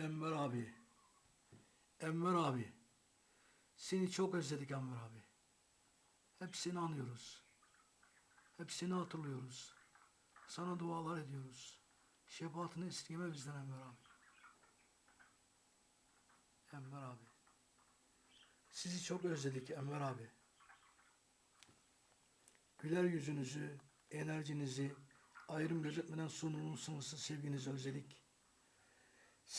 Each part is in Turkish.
Enver abi. Enver abi. Seni çok özledik Enver abi. Hep seni anıyoruz. Hep seni hatırlıyoruz. Sana dualar ediyoruz. Şefaatini esirgeme bizden Enver abi. Enver abi. Sizi çok özledik Enver abi. Güler yüzünüzü, enerjinizi, ayrım gözetmeden sunduğunuz sınırsız sevginizi özledik.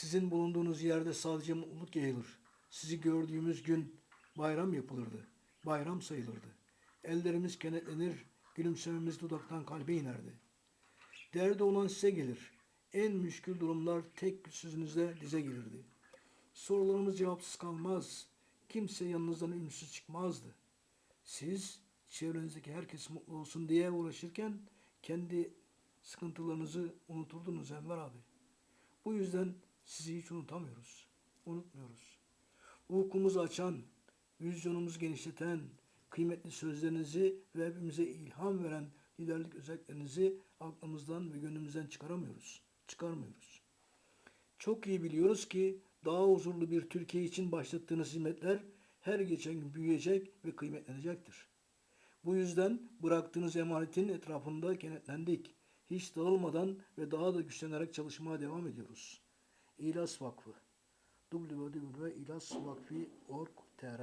Sizin bulunduğunuz yerde sadece mutluluk yayılır. Sizi gördüğümüz gün bayram yapılırdı. Bayram sayılırdı. Ellerimiz kenetlenir, gülümsememiz dudaktan kalbe inerdi. Derdi olan size gelir. En müşkül durumlar tek sözünüzle dize gelirdi. Sorularımız cevapsız kalmaz. Kimse yanınızdan ümitsіз çıkmazdı. Siz çevrenizdeki herkes mutlu olsun diye uğraşırken kendi sıkıntılarınızı unuturdunuz Enver abi. Bu yüzden sizi hiç unutamıyoruz. Unutmuyoruz. Ufkumuzu açan, vizyonumuzu genişleten, kıymetli sözlerinizi ve hepimize ilham veren liderlik özelliklerinizi aklımızdan ve gönlümüzden çıkaramıyoruz. Çıkarmıyoruz. Çok iyi biliyoruz ki daha huzurlu bir Türkiye için başlattığınız hizmetler her geçen gün büyüyecek ve kıymetlenecektir. Bu yüzden bıraktığınız emanetin etrafında kenetlendik. Hiç dağılmadan ve daha da güçlenerek çalışmaya devam ediyoruz. İlas Vakfı www.ilasvakfi.org.tr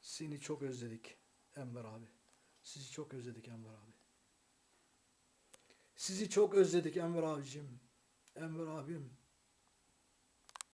Seni çok özledik Enver abi. Sizi çok özledik Enver abi. Sizi çok özledik Enver abicim. Enver abim.